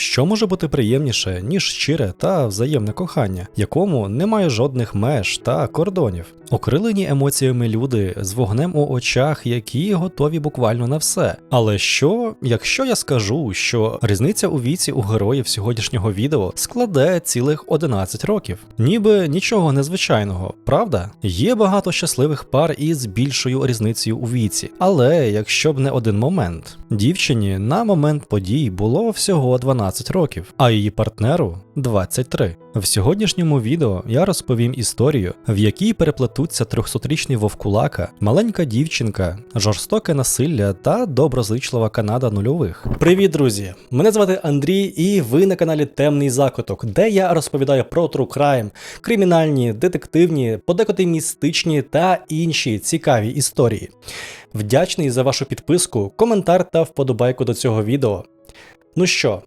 Що може бути приємніше, ніж щире та взаємне кохання, якому немає жодних меж та кордонів? Окрилені емоціями люди з вогнем у очах, які готові буквально на все. Але що, якщо я скажу, що різниця у віці у героїв сьогоднішнього відео складе цілих 11 років? Ніби нічого незвичайного, правда? Є багато щасливих пар із більшою різницею у віці, але якщо б не один момент, дівчині на момент подій було всього 12 років, а її партнеру 23. В сьогоднішньому відео я розповім історію, в якій переплетуться 300-річний вовкулака, маленька дівчинка, жорстоке насилля та доброзичлива Канада нульових. Привіт, друзі! Мене звати Андрій, і ви на каналі Темний Закуток, де я розповідаю про true crime, кримінальні, детективні, подекуди містичні та інші цікаві історії. Вдячний за вашу підписку, коментар та вподобайку до цього відео. Ну що,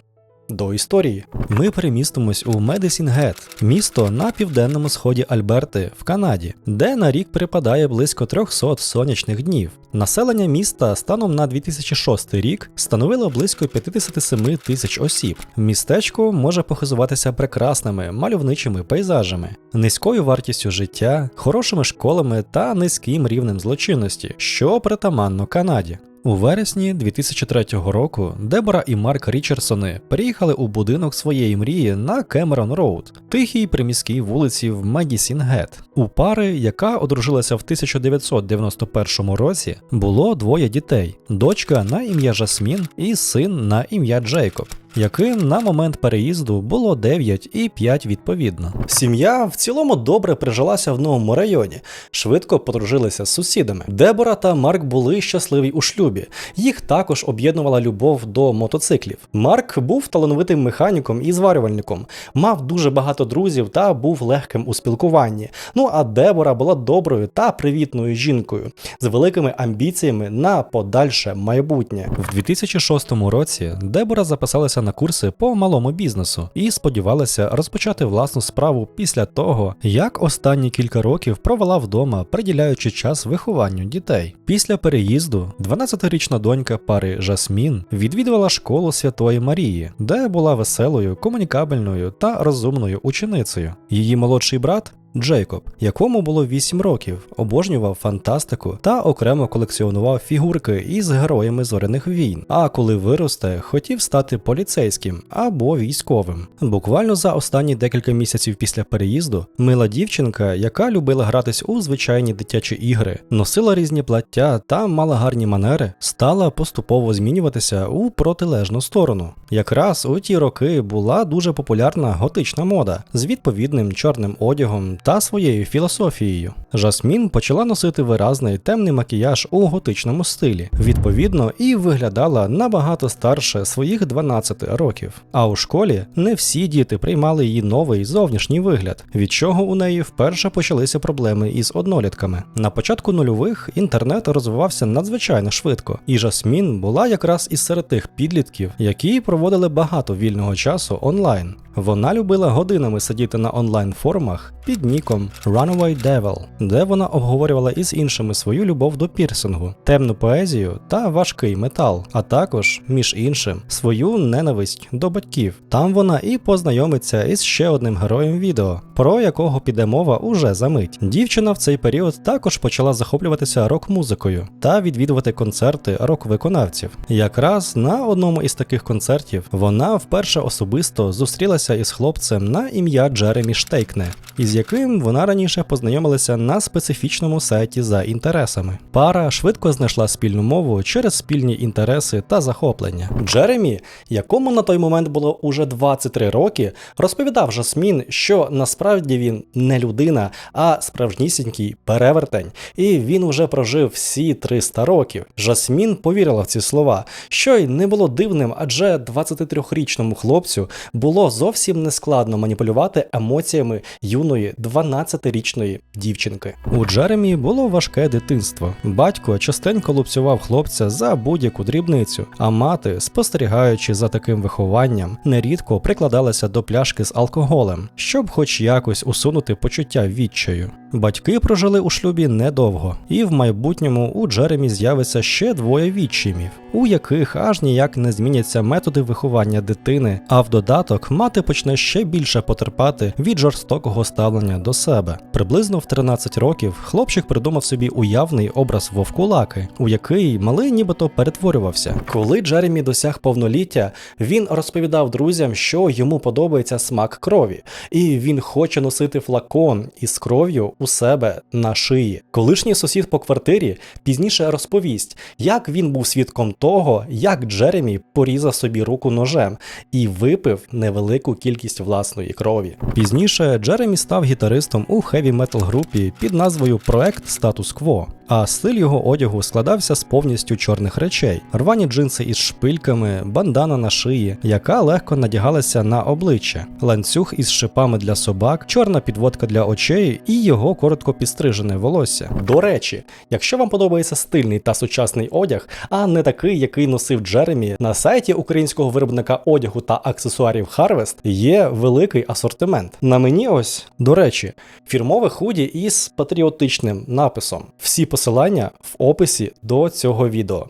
до історії. Ми перемістимось у Медисін Гет, місто на південному сході Альберти в Канаді, де на рік припадає близько 300 сонячних днів. Населення міста станом на 2006 рік становило близько 57 тисяч осіб. Містечко може похизуватися прекрасними мальовничими пейзажами, низькою вартістю життя, хорошими школами та низьким рівнем злочинності, що притаманно Канаді. У вересні 2003 року Дебора і Марк Річардсони переїхали у будинок своєї мрії на Кемерон Роуд, тихій приміській вулиці в Медісін Гет. У пари, яка одружилася в 1991 році, було двоє дітей: дочка на ім'я Жасмін і син на ім'я Джейкоб яким на момент переїзду було 9 і 5 відповідно. Сім'я в цілому добре прижилася в новому районі, швидко подружилися з сусідами. Дебора та Марк були щасливі у шлюбі. Їх також об'єднувала любов до мотоциклів. Марк був талановитим механіком і зварювальником, мав дуже багато друзів та був легким у спілкуванні. Ну а Дебора була доброю та привітною жінкою з великими амбіціями на подальше майбутнє. В 2006 році Дебора записалася на курси по малому бізнесу і сподівалася розпочати власну справу після того, як останні кілька років провела вдома, приділяючи час вихованню дітей. Після переїзду 12-річна донька пари Жасмін відвідувала школу Святої Марії, де була веселою, комунікабельною та розумною ученицею. Її молодший брат Джейкоб, якому було 8 років, обожнював фантастику та окремо колекціонував фігурки із героями зоряних війн. А коли виросте, хотів стати поліцейським або військовим. Буквально за останні декілька місяців після переїзду мила дівчинка, яка любила гратись у звичайні дитячі ігри, носила різні плаття та мала гарні манери, стала поступово змінюватися у протилежну сторону. Якраз у ті роки була дуже популярна готична мода з відповідним чорним одягом та своєю філософією. Жасмін почала носити виразний темний макіяж у готичному стилі, відповідно, і виглядала набагато старше своїх 12 років. А у школі не всі діти приймали її новий зовнішній вигляд, від чого у неї вперше почалися проблеми із однолітками. На початку нульових інтернет розвивався надзвичайно швидко, і Жасмін була якраз із серед тих підлітків, які проводили багато вільного часу онлайн. Вона любила годинами сидіти на онлайн форумах під ніком Runaway Devil, де вона обговорювала із іншими свою любов до пірсингу, темну поезію та важкий метал, а також, між іншим, свою ненависть до батьків. Там вона і познайомиться із ще одним героєм відео, про якого піде мова уже за мить. Дівчина в цей період також почала захоплюватися рок-музикою та відвідувати концерти рок-виконавців. Якраз на одному із таких концертів вона вперше особисто зустрілася із хлопцем на ім'я Джеремі Штейкне, із яким вона раніше познайомилася на специфічному сайті за інтересами. Пара швидко знайшла спільну мову через спільні інтереси та захоплення. Джеремі, якому на той момент було уже 23 роки, розповідав Жасмін, що насправді він не людина, а справжнісінький перевертень, і він уже прожив всі 300 років. Жасмін повірила в ці слова, що й не було дивним, адже 23-річному хлопцю було зовсім нескладно маніпулювати емоціями юної 12-річної дівчинки. У Джеремі було важке дитинство. Батько частенько лупцював хлопця за будь-яку дрібницю, а мати, спостерігаючи за таким вихованням, нерідко прикладалася до пляшки з алкоголем, щоб хоч якось усунути почуття відчаю. Батьки прожили у шлюбі недовго, і в майбутньому у Джеремі з'явиться ще двоє відчимів, у яких аж ніяк не зміняться методи виховання дитини, а в додаток мати почне ще більше потерпати від жорстокого ставлення до себе. Приблизно в 13 років хлопчик придумав собі уявний образ вовкулаки, у який малий нібито перетворювався. Коли Джеремі досяг повноліття, він розповідав друзям, що йому подобається смак крові, і він хоче носити флакон із кров'ю у себе на шиї. Колишній сусід по квартирі пізніше розповість, як він був свідком того, як Джеремі порізав собі руку ножем і випив невелику кількість власної крові. Пізніше Джеремі став гітаристом у хеві метал групі під назвою Проект Статус Кво. А стиль його одягу складався з повністю чорних речей: рвані джинси із шпильками, бандана на шиї, яка легко надягалася на обличчя, ланцюг із шипами для собак, чорна підводка для очей і його коротко підстрижене волосся. До речі, якщо вам подобається стильний та сучасний одяг, а не такий, який носив Джеремі, на сайті українського виробника одягу та аксесуарів Harvest є великий асортимент. На мені ось, до речі, фірмове худі із патріотичним написом. Всі посилання в описі до цього відео.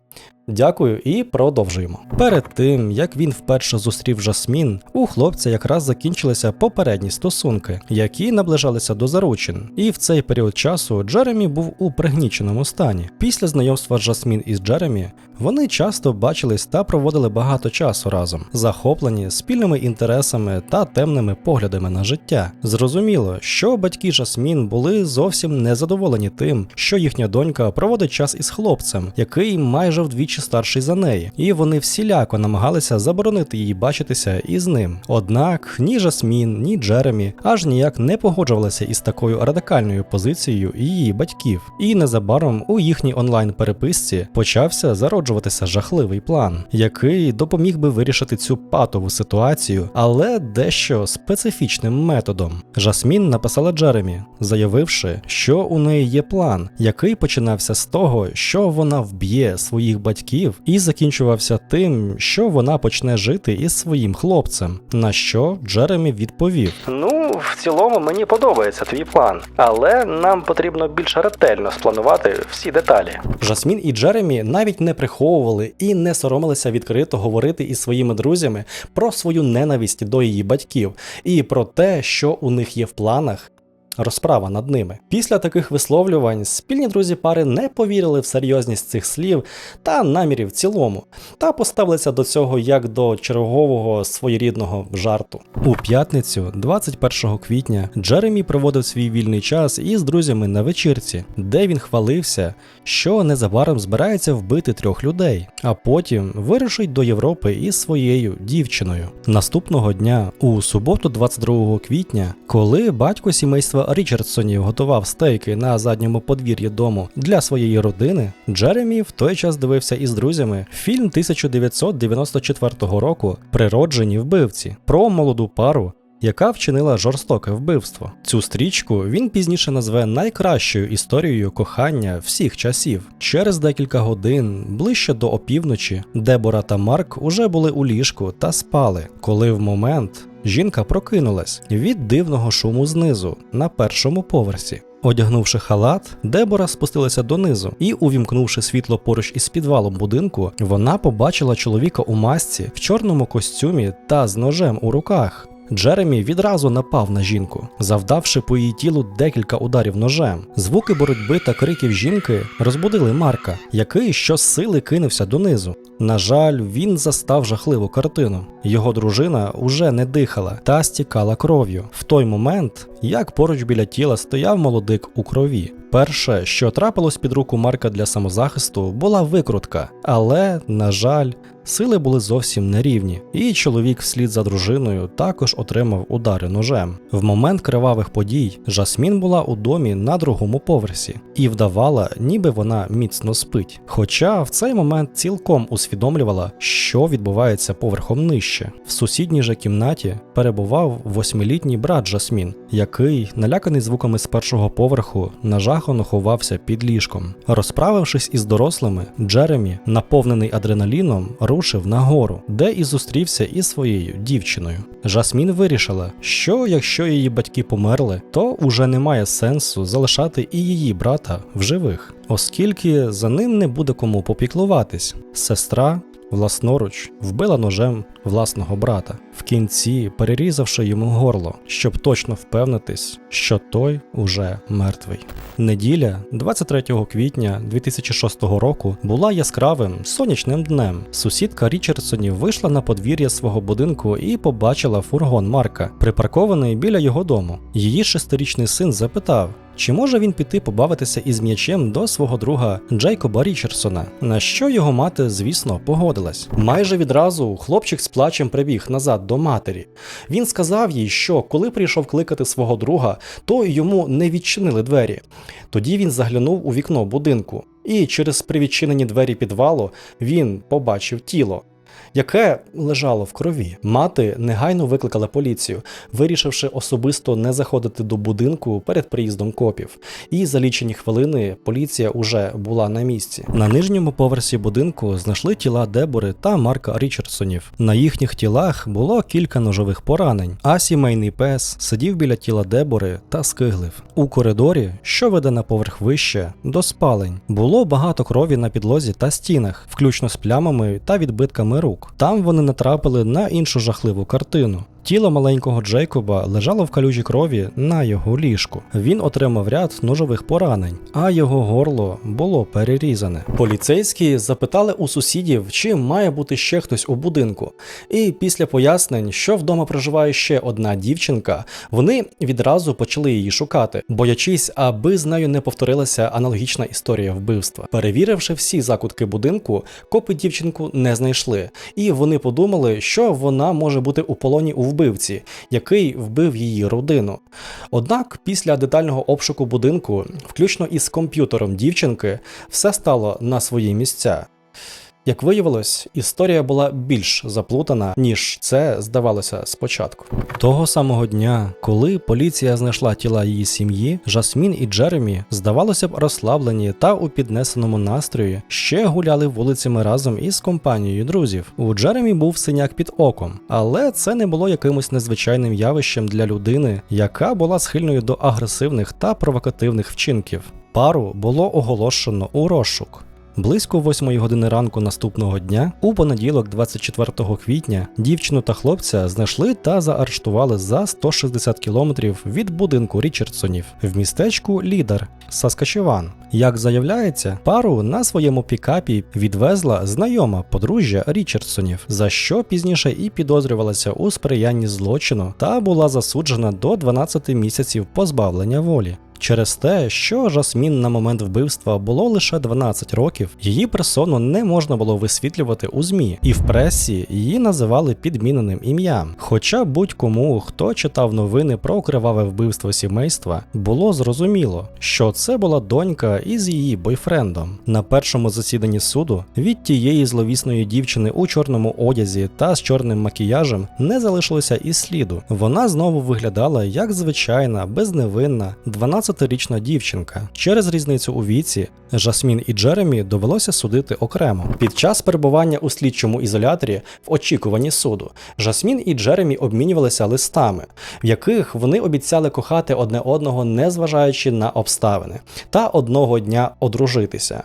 Дякую і продовжуємо. Перед тим як він вперше зустрів Жасмін, у хлопця якраз закінчилися попередні стосунки, які наближалися до заручин. І в цей період часу Джеремі був у пригніченому стані. Після знайомства Жасмін із Джеремі вони часто бачились та проводили багато часу разом, захоплені спільними інтересами та темними поглядами на життя. Зрозуміло, що батьки Жасмін були зовсім незадоволені тим, що їхня донька проводить час із хлопцем, який майже вдвічі старший за неї, і вони всіляко намагалися заборонити їй бачитися із ним. Однак ні Жасмін, ні Джеремі аж ніяк не погоджувалися із такою радикальною позицією її батьків. І незабаром у їхній онлайн-переписці почався зароджуватися жахливий план, який допоміг би вирішити цю патову ситуацію, але дещо специфічним методом. Жасмін написала Джеремі, заявивши, що у неї є план, який починався з того, що вона вб'є своїх батьків, і закінчувався тим, що вона почне жити із своїм хлопцем. На що Джеремі відповів: Ну, в цілому мені подобається твій план, але нам потрібно більш ретельно спланувати всі деталі. Жасмін і Джеремі навіть не приховували і не соромилися відкрито говорити із своїми друзями про свою ненависть до її батьків і про те, що у них є в планах розправа над ними. Після таких висловлювань спільні друзі пари не повірили в серйозність цих слів та намірів в цілому, та поставилися до цього як до чергового своєрідного жарту. У п'ятницю, 21 квітня, Джеремі проводив свій вільний час із друзями на вечірці, де він хвалився, що незабаром збирається вбити трьох людей, а потім вирушить до Європи із своєю дівчиною. Наступного дня, у суботу, 22 квітня, коли батько сімейства Річардсонів готував стейки на задньому подвір'ї дому для своєї родини, Джеремі в той час дивився із друзями фільм 1994 року Природжені вбивці про молоду пару. Яка вчинила жорстоке вбивство. Цю стрічку він пізніше назве найкращою історією кохання всіх часів. Через декілька годин, ближче до опівночі, Дебора та Марк уже були у ліжку та спали, коли в момент жінка прокинулась від дивного шуму знизу на першому поверсі. Одягнувши халат, Дебора спустилася донизу і, увімкнувши світло поруч із підвалом будинку, вона побачила чоловіка у масці в чорному костюмі та з ножем у руках. Джеремі відразу напав на жінку, завдавши по її тілу декілька ударів ножем. Звуки боротьби та криків жінки розбудили Марка, який щосили кинувся донизу. На жаль, він застав жахливу картину. Його дружина уже не дихала та стікала кров'ю. В той момент, як поруч біля тіла стояв молодик у крові. Перше, що трапилось під руку Марка для самозахисту, була викрутка, але, на жаль, сили були зовсім нерівні, і чоловік вслід за дружиною також отримав удари ножем. В момент кривавих подій Жасмін була у домі на другому поверсі і вдавала, ніби вона міцно спить. Хоча в цей момент цілком усвідомлювала, що відбувається поверхом нижче. В сусідній же кімнаті перебував восьмилітній брат Жасмін, який, наляканий звуками з першого поверху, нажахано ховався під ліжком. Розправившись із дорослими, Джеремі, наповнений адреналіном, рушив нагору, де і зустрівся із своєю дівчиною. Жасмін вирішила, що якщо її батьки померли, то уже немає сенсу залишати і її брата в живих, оскільки за ним не буде кому попіклуватись. Сестра власноруч вбила ножем власного брата, в кінці перерізавши йому горло, щоб точно впевнитись, що той уже мертвий. Неділя, 23 квітня 2006 року, була яскравим сонячним днем. Сусідка Річардсонів вийшла на подвір'я свого будинку і побачила фургон Марка, припаркований біля його дому. Її шестирічний син запитав. Чи може він піти побавитися із м'ячем до свого друга Джейкоба Річардсона? На що його мати, звісно, погодилась. Майже відразу хлопчик з плачем прибіг назад до матері. Він сказав їй, що коли прийшов кликати свого друга, то йому не відчинили двері. Тоді він заглянув у вікно будинку, і через привідчинені двері підвалу він побачив тіло. Яке лежало в крові, мати негайно викликала поліцію, вирішивши особисто не заходити до будинку перед приїздом копів. І за лічені хвилини поліція уже була на місці. На нижньому поверсі будинку знайшли тіла Дебори та Марка Річардсонів. На їхніх тілах було кілька ножових поранень, а сімейний пес сидів біля тіла Дебори та скиглив. У коридорі, що веде на поверх вище, до спалень, було багато крові на підлозі та стінах, включно з плямами та відбитками рук. Там вони натрапили на іншу жахливу картину. Тіло маленького Джейкоба лежало в калюжі крові на його ліжку. Він отримав ряд ножових поранень, а його горло було перерізане. Поліцейські запитали у сусідів, чи має бути ще хтось у будинку. І після пояснень, що вдома проживає ще одна дівчинка, вони відразу почали її шукати, боячись, аби з нею не повторилася аналогічна історія вбивства. Перевіривши всі закутки будинку, копи дівчинку не знайшли, і вони подумали, що вона може бути у полоні у вбивці, який вбив її родину. Однак, після детального обшуку будинку, включно із комп'ютером дівчинки, все стало на свої місця. Як виявилось, історія була більш заплутана, ніж це здавалося спочатку. Того самого дня, коли поліція знайшла тіла її сім'ї, Жасмін і Джеремі, здавалося б, розслаблені та у піднесеному настрої ще гуляли вулицями разом із компанією друзів. У Джеремі був синяк під оком, але це не було якимось незвичайним явищем для людини, яка була схильною до агресивних та провокативних вчинків. Пару було оголошено у розшук. Близько 8 години ранку наступного дня, у понеділок, 24 квітня, дівчину та хлопця знайшли та заарештували за 160 кілометрів від будинку Річардсонів в містечку Лідар Саскачеван. Як заявляється, пару на своєму пікапі відвезла знайома подружжя Річардсонів, за що пізніше і підозрювалася у сприянні злочину та була засуджена до 12 місяців позбавлення волі. Через те, що Жасмін на момент вбивства було лише 12 років, її персону не можна було висвітлювати у ЗМІ, і в пресі її називали підміненим ім'ям. Хоча будь-кому, хто читав новини про криваве вбивство сімейства, було зрозуміло, що це була донька із її бойфрендом. На першому засіданні суду від тієї зловісної дівчини у чорному одязі та з чорним макіяжем не залишилося і сліду. Вона знову виглядала як звичайна, безневинна, 12 12-річна дівчинка. Через різницю у віці Жасмін і Джеремі довелося судити окремо. Під час перебування у слідчому ізоляторі в очікуванні суду Жасмін і Джеремі обмінювалися листами, в яких вони обіцяли кохати одне одного, незважаючи на обставини, та одного дня одружитися.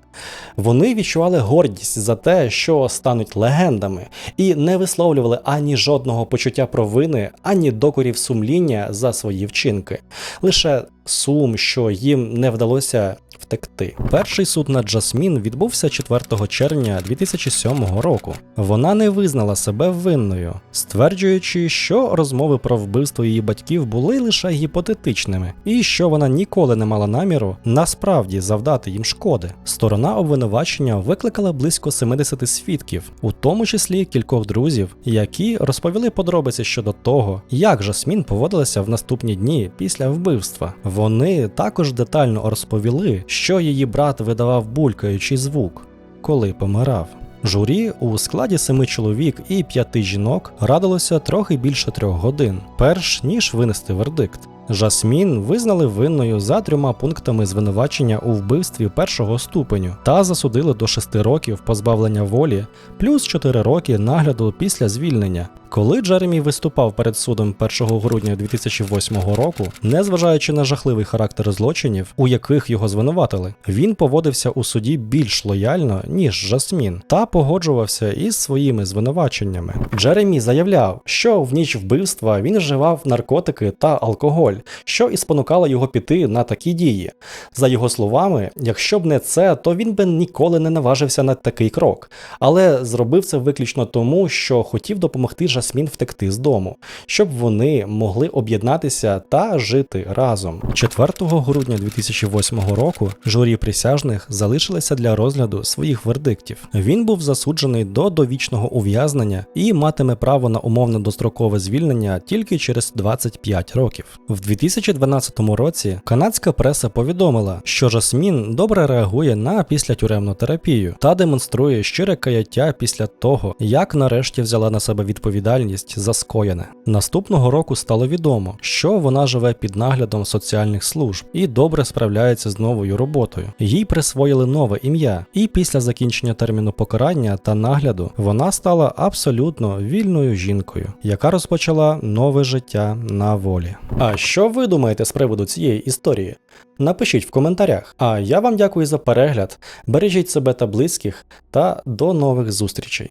Вони відчували гордість за те, що стануть легендами, і не висловлювали ані жодного почуття провини, ані докорів сумління за свої вчинки. Лише сум, що їм не вдалося втекти. Перший суд над Джасмін відбувся 4 червня 2007 року. Вона не визнала себе винною, стверджуючи, що розмови про вбивство її батьків були лише гіпотетичними, і що вона ніколи не мала наміру насправді завдати їм шкоди. Сторона обвинувачення викликала близько 70 свідків, у тому числі кількох друзів, які розповіли подробиці щодо того, як Жасмін поводилася в наступні дні після вбивства. Вони також детально розповіли, що її брат видавав булькаючий звук, коли помирав. Журі у складі семи чоловік і п'яти жінок радилося трохи більше трьох годин, перш ніж винести вердикт. Жасмін визнали винною за трьома пунктами звинувачення у вбивстві першого ступеню та засудили до 6 років позбавлення волі плюс 4 роки нагляду після звільнення. Коли Джеремі виступав перед судом 1 грудня 2008 року, незважаючи на жахливий характер злочинів, у яких його звинуватили, він поводився у суді більш лояльно, ніж Жасмін, та погоджувався із своїми звинуваченнями. Джеремі заявляв, що в ніч вбивства він вживав наркотики та алкоголь, що і спонукало його піти на такі дії. За його словами, якщо б не це, то він би ніколи не наважився на такий крок, але зробив це виключно тому, що хотів допомогти Жасмін втекти з дому, щоб вони могли об'єднатися та жити разом. 4 грудня 2008 року журі присяжних залишилися для розгляду своїх вердиктів. Він був засуджений до довічного ув'язнення і матиме право на умовне дострокове звільнення тільки через 25 років. В 2012 році канадська преса повідомила, що Жасмін добре реагує на післятюремну терапію та демонструє щире каяття після того, як нарешті взяла на себе відповідальність за скоєне. Наступного року стало відомо, що вона живе під наглядом соціальних служб і добре справляється з новою роботою. Їй присвоїли нове ім'я, і після закінчення терміну покарання та нагляду вона стала абсолютно вільною жінкою, яка розпочала нове життя на волі. А що ви думаєте з приводу цієї історії? Напишіть в коментарях. А я вам дякую за перегляд. Бережіть себе та близьких, та до нових зустрічей.